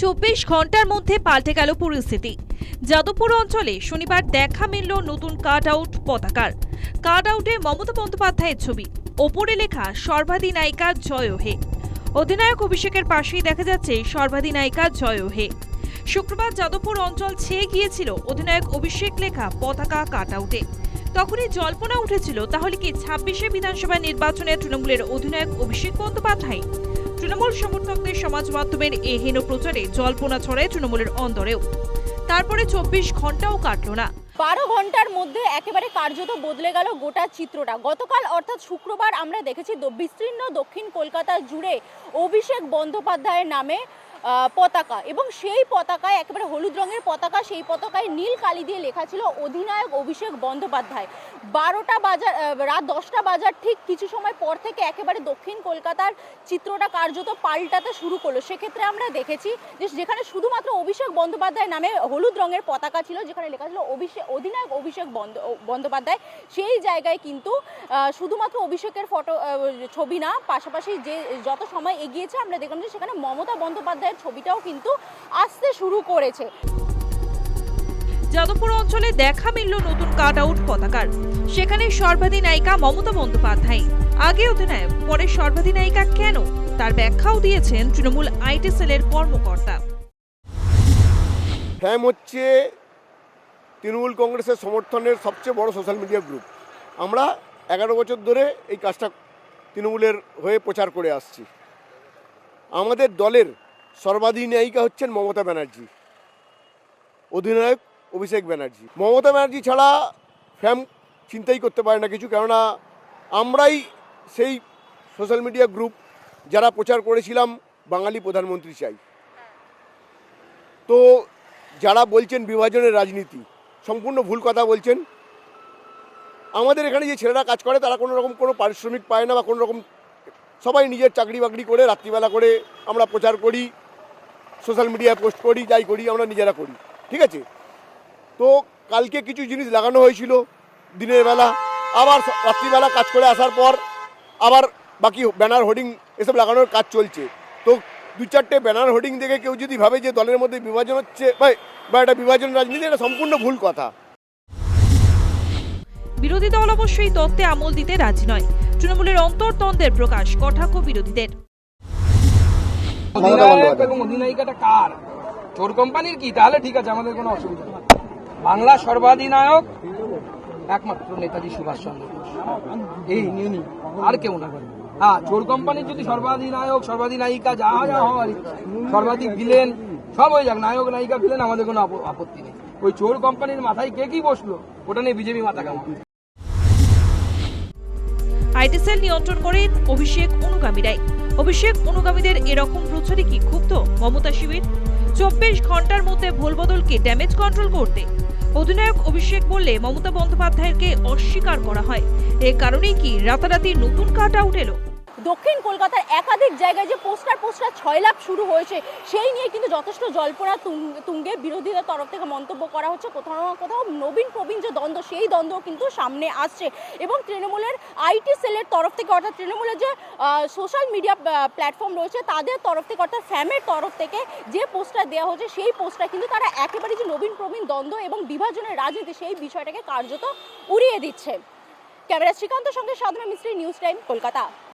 চব্বিশ ঘণ্টার মধ্যে পাল্টে গেল পরিস্থিতি। যাদবপুর অঞ্চলে শনিবার দেখা মিলল নতুন কাট আউট পতাকার। কাট আউটে মমতা বন্দ্যোপাধ্যায়ের ছবি। ওপরে লেখা, সর্বাধিনায়িকা জয় হে অধিনায়ক অভিষেকের পাশেই দেখা যাচ্ছে, সর্বাধিনায়িকা জয় হে শুক্রবার যাদবপুর অঞ্চল ছেয়ে গিয়েছিল অধিনায়ক অভিষেক লেখা পতাকা কাট আউটে তখনই জল্পনা উঠেছিল, তাহলে কি ছাব্বিশে বিধানসভা নির্বাচনে তৃণমূলের অধিনায়ক অভিষেক বন্দ্যোপাধ্যায় তৃণমূল সমর্থকদের সমাজ মাধ্যমের এ হেন প্রচারে জল্পনা ছড়ায় তৃণমূলের অন্দরেও। তারপরে চব্বিশ ঘন্টাও কাটল না। বারো ঘণ্টার মধ্যে একেবারে কার্যত বদলে গেল গোটা চিত্রটা। গতকাল অর্থাৎ শুক্রবার আমরা দেখেছি বিস্তীর্ণ দক্ষিণ কলকাতা জুড়ে অভিষেক বন্দ্যোপাধ্যায়ের নামে পতাকা। এবং সেই পতাকায়, একেবারে হলুদ রঙের পতাকা, সেই পতাকায় নীল কালি দিয়ে লেখা ছিল অধিনায়ক অভিষেক বন্দ্যোপাধ্যায়। বারোটা বাজার রাত দশটা বাজার ঠিক কিছু সময় পর থেকে একেবারে দক্ষিণ কলকাতার চিত্রটা কার্যত পাল্টাতে শুরু করল। সেক্ষেত্রে আমরা দেখেছি যে, যেখানে শুধুমাত্র অভিষেক বন্দ্যোপাধ্যায় নামে হলুদ রঙের পতাকা ছিল, যেখানে লেখা ছিল অভিষেক অধিনায়ক অভিষেক বন্দ- বন্দ্যোপাধ্যায়, সেই জায়গায় কিন্তু শুধুমাত্র অভিষেকের ফটো ছবি না, পাশাপাশি যে যত সময় এগিয়েছে, আমরা দেখলাম যে সেখানে মমতা বন্দ্যোপাধ্যায়ের ছবিটাও কিন্তু আসতে শুরু করেছে। যাদবপুর অঞ্চলে দেখা মিলল নতুন কাট আউট পতাকার। সেখানে সর্বাধিনায়িকা মমতা বন্দ্যোপাধ্যায়। আগে অধিনায়ক পরে সর্বাধিনায়িকা কেন? তার ব্যাখ্যাও দিয়েছেন তৃণমূল আইটি সেলের কর্মকর্তা। ফ্যাম হচ্ছে তৃণমূল কংগ্রেসের সমর্থনের সবচেয়ে বড় সোশ্যাল মিডিয়া গ্রুপ আমরা এগারো বছর ধরে এই কাজটা তৃণমূলের হয়ে প্রচার করে আসছি। আমাদের দলের সর্বাধিনায়িকা হচ্ছেন মমতা ব্যানার্জি। অধিনায়ক অভিষেক ব্যানার্জি। মমতা ব্যানার্জি ছাড়া ফ্যাম চিন্তাই করতে পারে না কিছু, কেননা আমরাই সেই সোশ্যাল মিডিয়া গ্রুপ যারা প্রচার করেছিলাম বাঙালি প্রধানমন্ত্রী চাই। তো যারা বলছেন বিভাজনের রাজনীতি, সম্পূর্ণ ভুল কথা বলছেন। আমাদের এখানে যে ছেলেরা কাজ করে, তারা কোনো রকম কোনো পারিশ্রমিক পায় না বা কোনো রকম সবাই নিজের চাকরি বাকরি করে, রাত্রিবেলা করে আমরা প্রচার করি। সোশ্যাল মিডিয়ায় পোস্ট করি, যাই করি, আমরা নিজেরা করি। ঠিক আছে? তো কালকে কিছু জিনিস লাগানো হয়েছিল দিনের বেলা। আবার রাত্রিবেলা কাজ করে আসার পর আবার বাকি ব্যানার হোর্ডিং এসব লাগানোর কাজ চলছে। তো দু চারটে ব্যানার হোর্ডিং দেখে কেউ যদি ভাবে যে দলের মধ্যে বিভাজন হচ্ছে, বা এটা বিভাজন রাজনীতি, এটা সম্পূর্ণ ভুল কথা। বিরোধী দল অবশ্যই তত্ত্বে আমল দিতে রাজি নয়। তৃণমূলের অন্তর্দ্বন্দ্বের প্রকাশ, কটাক্ষ বিরোধীদের। অধিনায়ক এবং অধিনায়িকাটা কার? চোর কোম্পানির কি? তাহলে ঠিক আছে আমাদের কোনো অসুবিধা নেই। বাংলা সর্বাধিনায়ক একমাত্র নেতাজি সুভাষচন্দ্র বোস। এই নিউনি আর কেউ না হ্যাঁ চোর কোম্পানির যদি সর্বাধিনায়ক সর্বাধিনায়িকা যা যা ইচ্ছা, সর্বাধিক ভিলেন সব হয়ে যাক নায়ক নায়িকা ভিলেন আমাদের কোনো আপত্তি নেই। ওই চোর কোম্পানির মাথায় কে কি বসল? ওটা নিয়ে বিজেপি মাথা কেমন আইটি সেল নিয়ন্ত্রণ করেন অভিষেক অনুগামীরাই অভিষেক অনুগামীদের এরকম প্রচারে কি ক্ষুব্ধ? মমতা শিবির? চব্বিশ ঘণ্টার মধ্যে ভুলবদলকে ড্যামেজ কন্ট্রোল করতে। অধিনায়ক অভিষেক বললে, মমতা বন্দ্যোপাধ্যায়কে অস্বীকার করা হয়। এ কারণেই কি রাতারাতি নতুন কাট আউট এলো? দক্ষিণ কলকাতার একাধিক জায়গায় যে পোস্টার পোস্টার ছয় লাভ শুরু হয়েছে, সেই নিয়ে কিন্তু যথেষ্ট জল্পনা তুঙ্গে বিরোধীদের তরফ থেকে মন্তব্য করা হচ্ছে। কোথাও না কোথাও নবীন প্রবীণ যে দ্বন্দ্ব, সেই দ্বন্দ্ব কিন্তু সামনে আসছে। এবং তৃণমূলের আইটি সেলের তরফ থেকে, অর্থাৎ তৃণমূলের যে সোশ্যাল মিডিয়া প্ল্যাটফর্ম রয়েছে, তাদের তরফ থেকে, অর্থাৎ ফ্যামের তরফ থেকে যে পোস্টার দেওয়া হচ্ছে, সেই পোস্টার কিন্তু তারা একেবারে যে নবীন প্রবীণ দ্বন্দ্ব এবং বিভাজনের রাজনীতি, সেই বিষয়টাকে কার্যত উড়িয়ে দিচ্ছে। ক্যামেরা শ্রীকান্ত সঙ্গে সাধনা মিস্ত্রি, নিউজ টাইম, কলকাতা।